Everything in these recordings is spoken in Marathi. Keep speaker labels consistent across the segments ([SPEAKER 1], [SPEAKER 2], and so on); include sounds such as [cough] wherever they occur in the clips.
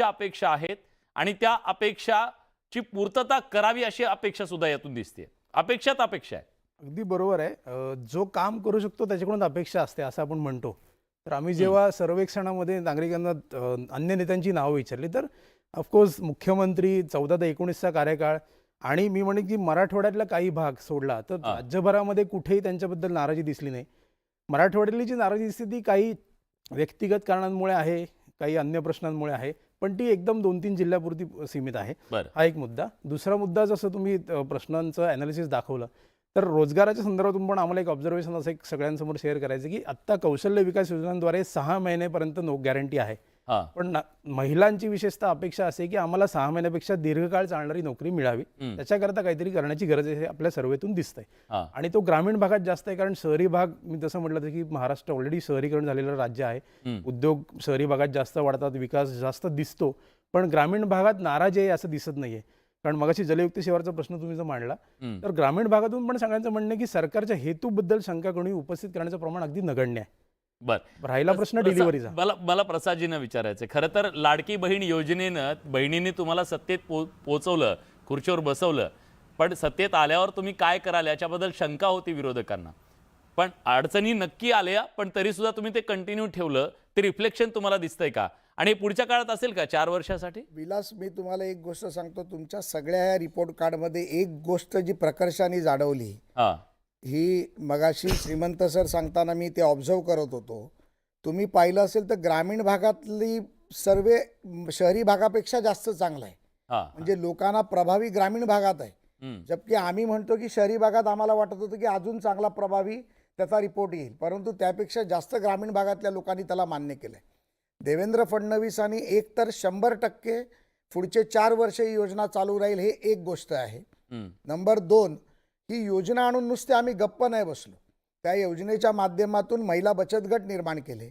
[SPEAKER 1] उच्च अपेक्षा आहेत आणि त्या अपेक्षाची पूर्तता करावी अशी अपेक्षा सुद्धा यातून दिसते अपेक्षात अपेक्षा आहे.
[SPEAKER 2] अगदी बरोबर आहे. जो काम करू शकतो त्याच्याकडून अपेक्षा असते असं आपण म्हणतो. तर आम्ही जेव्हा सर्वेक्षणामध्ये नागरिकांना अन्य नेत्यांची नावं विचारली तर ऑफकोर्स मुख्यमंत्री चौदा ते एकोणीसचा कार्यकाळ आणि मी म्हणेन की मराठवाड्यातला काही भाग सोडला तर. राज्यभरामध्ये कुठेही त्यांच्याबद्दल नाराजी दिसली नाही. मराठवाड्यातली जी नाराजी दिसते ती काही व्यक्तिगत कारणांमुळे आहे काही अन्य प्रश्नांमुळे आहे. पण ती एकदम दोन तीन जिल्ह्यापुरती सीमित आहे.
[SPEAKER 1] बरं.
[SPEAKER 2] हा एक मुद्दा. दुसरा मुद्दा जसं तुम्ही प्रश्नांचं ॲनालिसिस दाखवलं तर रोजगाराच्या संदर्भातून पण आम्हाला एक ऑब्झर्वेशन असं एक सगळ्यांसमोर शेअर करायचं की आत्ता कौशल्य विकास योजनांद्वारे सहा महिन्यापर्यंत नो गॅरंटी आहे. पण महिलांची विशेषतः अपेक्षा असे की आम्हाला सहा महिन्यापेक्षा दीर्घकाळ चालणारी नोकरी मिळावी. त्याच्याकरता काहीतरी करण्याची गरज आहे आपल्या सर्वेतून दिसतंय. आणि तो ग्रामीण भागात जास्त आहे कारण शहरी भाग मी जसं म्हटलं की महाराष्ट्र ऑलरेडी शहरीकरण झालेलं राज्य आहे. उद्योग शहरी भागात जास्त वाढतात विकास जास्त दिसतो. पण ग्रामीण भागात नाराजी आहे असं दिसत नाहीये. कारण मगाशी जलयुक्त शिवारचा प्रश्न तुम्ही जो मांडला. तर ग्रामीण भागातून पण सगळ्यांचं म्हणणं की सरकारच्या हेतूबद्दल शंका कोणी उपस्थित करण्याचं प्रमाण अगदी नगण्य आहे.
[SPEAKER 1] बर.
[SPEAKER 2] राहिला प्रश्न डिलिव्हरीचा.
[SPEAKER 1] मला मला प्रसादजीनं विचारायचं खरं तर लाडकी बहीण योजनेनं बहिणीने तुम्हाला सत्तेत पो पोचवलं खुर्चीवर बसवलं. पण सत्तेत आल्यावर तुम्ही काय कराल याच्याबद्दल शंका होती विरोधकांना. पण अडचणी नक्की आल्या पण तरी सुद्धा तुम्ही ते कंटिन्यू ठेवलं. ते रिफ्लेक्शन तुम्हाला दिसतंय का? आणि पुढच्या काळात असेल का चार वर्षासाठी?
[SPEAKER 3] विलास मी तुम्हाला एक गोष्ट सांगतो. तुमच्या सगळ्या ह्या रिपोर्ट कार्डमध्ये एक गोष्ट जी प्रकर्षाने जाणवली
[SPEAKER 1] हा
[SPEAKER 3] मगाशी श्रीमंत सर सांगताना मी ते ऑब्झर्व करत होतो. तुम्ही पाहिलं असेल तर ग्रामीण भागातली सर्वे शहरी भागापेक्षा जास्त चांगला आहे. म्हणजे लोकांना प्रभावी ग्रामीण भागात आहे. जबकि आम्ही म्हणतो की शहरी भागात आम्हाला वाटत होतं की अजून चांगला प्रभावी त्याचा रिपोर्ट येईल. परंतु त्यापेक्षा जास्त ग्रामीण भागातल्या लोकांनी त्याला मान्य केलं आहे देवेंद्र फडणवीसांनी एक तर शंभर टक्के पुढचे चार वर्ष ही योजना चालू राहील हे एक गोष्ट आहे. नंबर दोन ही योजना आणून नुसते आम्ही गप्प नाही बसलो. त्या योजनेच्या माध्यमातून महिला बचत गट निर्माण केले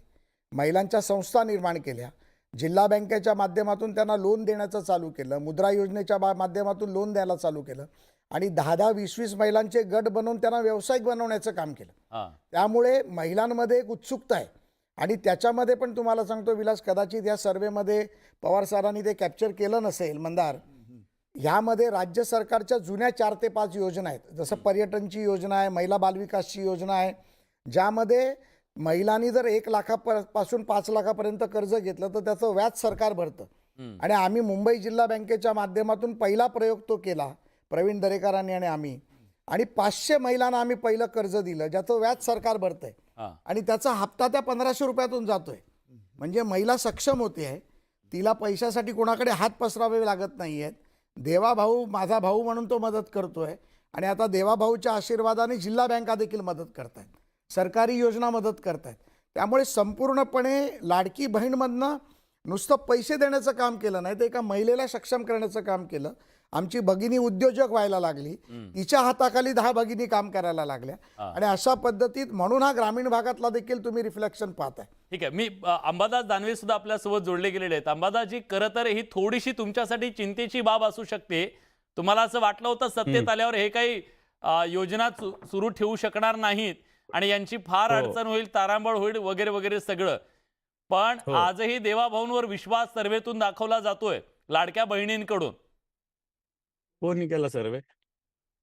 [SPEAKER 3] महिलांच्या संस्था निर्माण केल्या जिल्हा बँकेच्या माध्यमातून त्यांना लोन देण्याचं चालू केलं मुद्रा योजनेच्या बा माध्यमातून लोन द्यायला चालू केलं आणि दहा दहा वीस वीस महिलांचे गट बनवून त्यांना व्यावसायिक बनवण्याचं काम केलं. त्यामुळे महिलांमध्ये एक उत्सुकता आहे आणि त्याच्यामध्ये पण तुम्हाला सांगतो विलास कदाचित या सर्वेमध्ये पवार सरांनी ते कॅप्चर केलं नसेल मंदार ह्यामध्ये राज्य सरकारच्या जुन्या चार ते पाच योजना आहेत. जसं पर्यटनची योजना आहे महिला बालविकासची योजना आहे ज्यामध्ये महिलांनी जर एक लाखापासून पाच लाखापर्यंत कर्ज घेतलं तर त्याचं व्याज सरकार भरतं. आणि आम्ही मुंबई जिल्हा बँकेच्या माध्यमातून पहिला प्रयोग तो केला प्रवीण दरेकरांनी आणि आम्ही. आणि पाचशे महिलांना आम्ही पहिलं कर्ज दिलं ज्याचं व्याज सरकार भरतंय. आणि त्याचा हप्ता त्या पंधराशे रुपयातून जातोय. म्हणजे महिला सक्षम होते आहे तिला पैशासाठी कोणाकडे हात पसरावे लागत नाही आहेत देवाभाऊ माझा भाऊ म्हणून तो मदत करतो आहे आणि आता देवाभाऊच्या आशीर्वादाने जिल्हा बँका देखील मदत करत आहेत सरकारी योजना मदत करत आहेत त्यामुळे संपूर्णपणे लाडकी बहीणमधनं नुसतं पैसे देण्याचं काम केलं नाही तर एका महिलेला सक्षम करण्याचं काम केलं. आमची भगिनी उद्योजक व्हायला लागली. तिच्या हाताखाली दहा भगिनी काम करायला लागल्या. आणि अशा पद्धतीत म्हणून हा ग्रामीण भागातला देखील तुम्ही रिफ्लेक्शन पाहताय.
[SPEAKER 1] ठीक आहे. मी अंबादास दानवे सुद्धा आपल्यासोबत जोडले गेलेले आहेत. अंबादासजी खरं तर ही थोडीशी तुमच्यासाठी चिंतेची बाब असू शकते. तुम्हाला असं वाटलं होतं सत्तेत आल्यावर हे काही योजना सुरू ठेवू शकणार नाहीत. आणि यांची फार अडचण होईल तारांबळ होईल वगैरे वगैरे सगळं. पण आजही देवाभाऊंवर विश्वास सर्वेतून दाखवला जातोय लाडक्या बहिणींकडून.
[SPEAKER 4] कोणी केला सर्वे?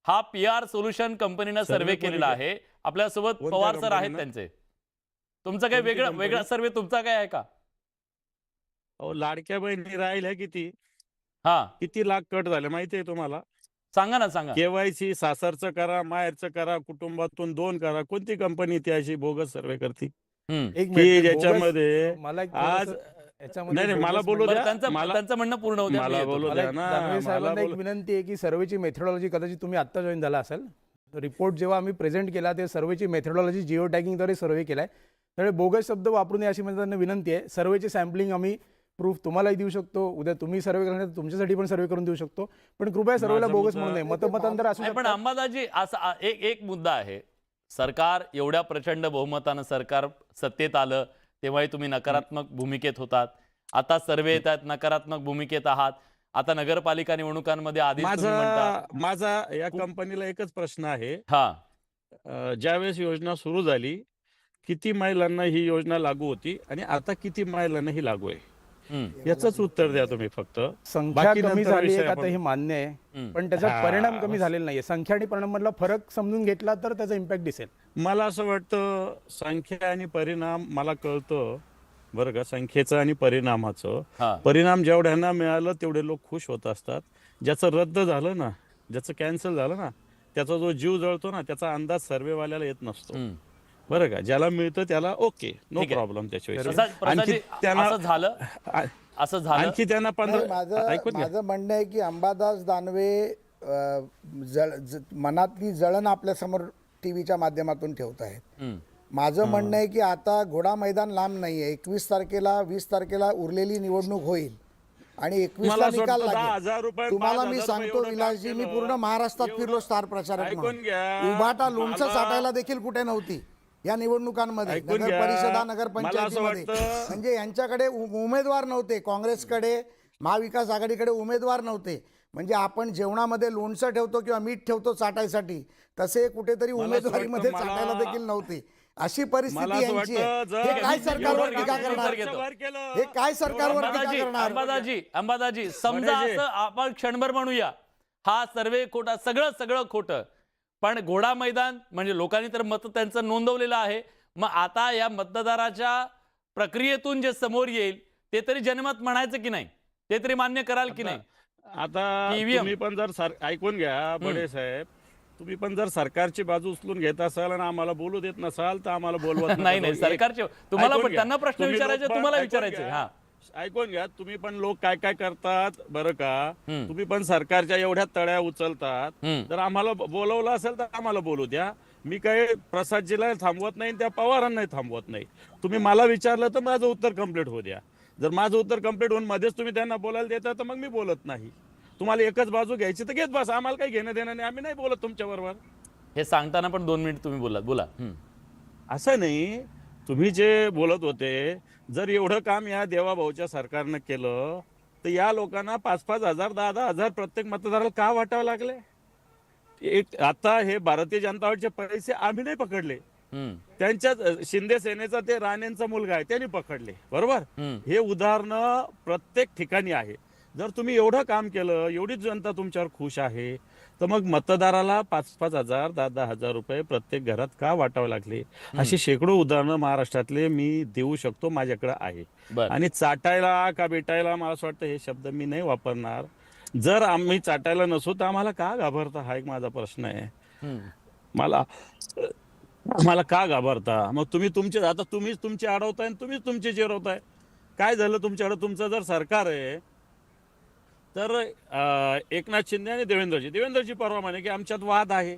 [SPEAKER 1] हा पी आर सोल्युशन कंपनीनं
[SPEAKER 4] सर्वे
[SPEAKER 1] केलेला
[SPEAKER 4] केला?
[SPEAKER 1] आहे. आपल्यासोबत पवार सर आहेत? त्यांचे. तुमचं काही वेगळं? वेगळा सर्वे तुमचा काय आहे का?
[SPEAKER 4] अहो लाडक्या बहिणी राहिल्या किती?
[SPEAKER 1] हा.
[SPEAKER 4] किती लाख कट झाले माहितीये तुम्हाला?
[SPEAKER 1] सांगा ना सांगा.
[SPEAKER 4] केवायसी सासरचं करा माहेरचं करा कुटुंबातून दोन करा. कोणती कंपनी ती अशी बोगस सर्वे करते? की
[SPEAKER 2] मिनिट,
[SPEAKER 4] ज्याच्यामध्ये आज-
[SPEAKER 2] याच्यामध्ये
[SPEAKER 4] नाही, नाही, मला
[SPEAKER 2] बोगस
[SPEAKER 4] बोलू
[SPEAKER 1] बरं,
[SPEAKER 4] द्या.
[SPEAKER 1] त्यांचं
[SPEAKER 4] मला-
[SPEAKER 1] त्यांचं म्हणणं पूर्ण होऊ द्या, मी
[SPEAKER 4] मला
[SPEAKER 1] येतो.
[SPEAKER 4] बोलू
[SPEAKER 2] मला
[SPEAKER 4] द्या.
[SPEAKER 2] एक
[SPEAKER 4] ना,
[SPEAKER 2] दानवे
[SPEAKER 4] मला
[SPEAKER 2] साहेबांना एक
[SPEAKER 4] बोल-
[SPEAKER 2] विनंती आहे की सर्वेची मेथडॉलॉजी कदाचित तुम्ही आत्ता जॉईन झाला असाल. रिपोर्ट जेव्हा आम्ही प्रेझेंट केला ते सर्वेची मेथडॉलॉजी जिओ टॅगिंगद्वारे सर्वे केलाय. त्यामुळे बोगस शब्द वापरू नये अशी माझी त्यांना विनंती आहे. सर्वेचे सॅम्पलिंग आम्ही प्रूफ तुम्हालाही देऊ शकतो. उद्या तुम्ही सर्वे करणार तर तुमच्यासाठी पण सर्वे करून देऊ शकतो. पण कृपया सर्वेला
[SPEAKER 4] माझा
[SPEAKER 2] बोगस
[SPEAKER 4] मुद्दा-
[SPEAKER 2] म्हणू नये. मतमतांतर असू
[SPEAKER 1] नाही, पण अंबादाजी असा आ- एक एक मुद्दा आहे. सरकार एवढ्या प्रचंड बहुमतानं सरकार सत्तेत आलं तेव्हाही तुम्ही नकारात्मक भूमिकेत होतात. आता सर्वे येत आहेत नकारात्मक भूमिकेत आहात. आता नगरपालिका निवडणुकांमध्ये म्हणता
[SPEAKER 4] माझा माझा या कंपनीला एकच प्रश्न आहे.
[SPEAKER 1] हा.
[SPEAKER 4] ज्यावेळेस योजना सुरू झाली किती महिलांना ही योजना लागू होती आणि आता किती महिलांना ही लागू आहे? याच उत्तर द्या तुम्ही फक्त.
[SPEAKER 2] संख्या
[SPEAKER 4] बाकी
[SPEAKER 2] कमी
[SPEAKER 4] नंतर
[SPEAKER 2] झाली
[SPEAKER 4] विषय
[SPEAKER 2] आहे का
[SPEAKER 4] आपण-
[SPEAKER 2] तर हे मान्य आहे पण त्याचा
[SPEAKER 4] हा,
[SPEAKER 2] परिणाम कमी. झालेला नाहीये. संख्या आणि परिणाम मधला फरक समजून घेतला तर त्याचा इम्पॅक्ट दिसेल.
[SPEAKER 4] मला असं वाटतं संख्या आणि परिणाम मला कळतं बरं का संख्येचं आणि परिणामाचं.
[SPEAKER 1] हा.
[SPEAKER 4] परिणाम जेवढ्यांना मिळालं तेवढे लोक खुश होत असतात. ज्याचं रद्द झालं ना ज्याचं कॅन्सल झालं ना त्याचा जो जीव जळतो ना त्याचा अंदाज सर्वेवाल्याला येत नसतो.
[SPEAKER 1] हम्म.
[SPEAKER 4] बरं का? ज्याला मिळतं त्याला ओके नो
[SPEAKER 1] ठीक आहे.
[SPEAKER 4] प्रॉब्लेम त्याच्याविषयी. आणखी
[SPEAKER 1] प्रसादजी,
[SPEAKER 4] त्यांना
[SPEAKER 1] असं झालं? असं झालं?
[SPEAKER 4] आणखी त्यांना
[SPEAKER 3] नाही,
[SPEAKER 4] पंधरा
[SPEAKER 3] माझं
[SPEAKER 4] ऐकून घ्या.
[SPEAKER 3] माझं म्हणणं आहे की अंबादास दानवे अ, जळ ज- मनातली जळण आपल्यासमोर टी व्हीच्या माध्यमातून ठेवत आहेत.
[SPEAKER 1] हम्म.
[SPEAKER 3] माझं म्हणणं आहे की आता घोडा मैदान लांब नाही आहे एकवीस तारखेला वीस तारखेला उरलेली निवडणूक होईल. आणि एकवीसला
[SPEAKER 4] मला असं
[SPEAKER 3] निकाल
[SPEAKER 4] वाटतं दहा
[SPEAKER 3] लागेल.
[SPEAKER 4] रुपये,
[SPEAKER 3] तुम्हाला
[SPEAKER 4] पाच
[SPEAKER 3] मी
[SPEAKER 4] हजार रुपये
[SPEAKER 3] सांगतो
[SPEAKER 4] एवढं
[SPEAKER 3] विलासजी मी
[SPEAKER 4] केलं.
[SPEAKER 3] पूर्ण महाराष्ट्रात
[SPEAKER 4] एवढं-
[SPEAKER 3] फिरलो स्टार प्रचारक
[SPEAKER 4] ऐकून
[SPEAKER 3] म्हणून
[SPEAKER 4] घ्या.
[SPEAKER 3] उभाटा लोणचं
[SPEAKER 4] मला-
[SPEAKER 3] चाटायला देखील कुठे नव्हती. या निवडणुकांमध्ये
[SPEAKER 4] ऐकून
[SPEAKER 3] नगर
[SPEAKER 4] घ्या.
[SPEAKER 3] परिषदा
[SPEAKER 4] मला
[SPEAKER 3] नगर
[SPEAKER 4] असं
[SPEAKER 3] पंचायतीमध्ये.
[SPEAKER 4] वाटतं-
[SPEAKER 3] म्हणजे यांच्याकडे उ- उमेदवार नव्हते. काँग्रेसकडे महाविकास आघाडीकडे उमेदवार नव्हते. म्हणजे आपण जेवणामध्ये लोणचं ठेवतो किंवा मीठ ठेवतो चाटायसाठी तसे कुठेतरी उमेदवारीमध्ये
[SPEAKER 4] मला-
[SPEAKER 3] चाटायला देखील नव्हते. अशी
[SPEAKER 4] मला
[SPEAKER 3] परिस्थिती
[SPEAKER 4] असं
[SPEAKER 3] यांची
[SPEAKER 4] वाटतं
[SPEAKER 3] आहे.
[SPEAKER 4] जर-
[SPEAKER 3] हे काय सरकारवर
[SPEAKER 1] एवढं
[SPEAKER 3] टीका करणार?
[SPEAKER 1] घेतो.
[SPEAKER 3] हे काय सरकारवर टीका
[SPEAKER 1] अंबादाजी
[SPEAKER 3] करणार?
[SPEAKER 1] अंबादाजी अंबादाजी समजा. असं आपण क्षणभर म्हणूया. हा सर्वे खोटा सगळं सगळं खोटं. पण घोडा मैदान म्हणजे लोकांनी तर मत त्यांचं नोंदवलेलं आहे मग आता या मतदाराच्या प्रक्रियेतून जे समोर येईल ते तरी जनमत म्हणायचं की नाही ते तरी मान्य कराल की नाही
[SPEAKER 4] आता. तुम्ही पण जर सर ऐकून घ्या बडे साहेब तुम्ही पण जर सरकारची बाजू उचलून घेत असाल आणि आम्हाला बोलू देत नसाल तर आम्हाला बोलवत. [laughs]
[SPEAKER 1] नाही नाही सरकारचे तुम्हाला पण. त्यांना प्रश्न विचारायचे तुम्हाला विचारायचे. हा
[SPEAKER 4] ऐकून घ्या तुम्ही पण लोक काय काय करतात बरं का. तुम्ही पण सरकारच्या एवढ्या तळ्या उचलतात. जर आम्हाला बोलवलं असेल तर आम्हाला बोलू द्या. मी काही प्रसादजीला थांबवत नाही त्या पवारांनाही थांबवत नाही. तुम्ही मला विचारलं तर माझं उत्तर कंप्लीट होऊ द्या. जर माझं उत्तर कंप्लीट होऊन मध्येच तुम्ही त्यांना बोलायला देता तर मग मी बोलत नाही. तुम्हाला एकच बाजू घ्यायची तर घेत बस. आम्हाला काही घेणं देणं नाही. आम्ही नाही बोलत तुमच्या बरोबर.
[SPEAKER 1] हे सांगताना पण दोन मिनिट तुम्ही बोलात बोला. हम्म.
[SPEAKER 4] असं नाही. तुम्ही जे बोलत होते जर एवढं काम या देवाभाऊच्या सरकारनं केलं तर या लोकांना पाच पाच हजार दहा दहा हजार प्रत्येक मतदाराला का वाटावं लागले? एक आता हे भारतीय जनता पार्टीचे पैसे आम्ही नाही पकडले. अ, शिंदे सेनेचा ते राणेंचा मुलगा आहे त्यांनी पकडले. बरोबर. हे उदाहरणं प्रत्येक ठिकाणी आहे. जर तुम्ही एवढं काम केलं एवढीच जनता तुमच्यावर खुश आहे तर मग मतदाराला पाच पाच हजार दहा दहा हजार रुपये प्रत्येक घरात का वाटावे लागले? अशी शेकडो उदाहरणं महाराष्ट्रातले मी देऊ शकतो माझ्याकडे आहे. आणि चाटायला का बेटायला मला असं वाटतं हे शब्द मी नाही वापरणार. जर आम्ही चाटायला नसू तर आम्हाला का घाबरता? हा एक माझा प्रश्न आहे. मला मला का घाबरता? मग तुम्ही तुमचे आता तुम्हीच तुमचे अडवताय आणि तुम्हीच तुमचे जिरवताय काय झालं तुमच्याकडे? तुमचं जर सरकार आहे तर एकनाथ शिंदे आणि देवेंद्रजी. देवेंद्रजी परवा म्हणे की आमच्यात वाद आहे.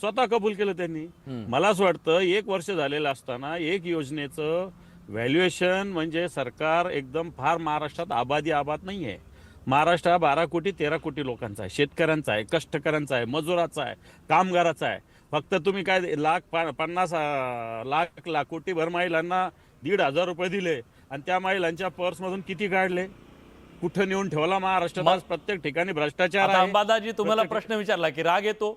[SPEAKER 4] स्वतः कबूल केलं त्यांनी. मला असं वाटतं एक वर्ष झालेलं असताना एक योजनेचं व्हॅल्युएशन म्हणजे सरकार एकदम फार महाराष्ट्रात आबादी आबाद नाही आहे महाराष्ट्र हा बारा कोटी तेरा कोटी लोकांचा आहे. शेतकऱ्यांचा आहे कष्टकऱ्यांचा आहे मजुराचा आहे कामगाराचा आहे. फक्त तुम्ही काय लाख पा- पन्नास लाख लाख कोटी भर महिलांना दीड हजार रुपये दिले आणि त्या महिलांच्या पर्समधून किती काढले? कुठं नेऊन ठेवला महाराष्ट्रात? आज प्रत्येक ठिकाणी भ्रष्टाचार
[SPEAKER 1] आता
[SPEAKER 4] आहे.
[SPEAKER 1] अंबादाजी तुम्हाला प्रश्न विचारला की राग येतो?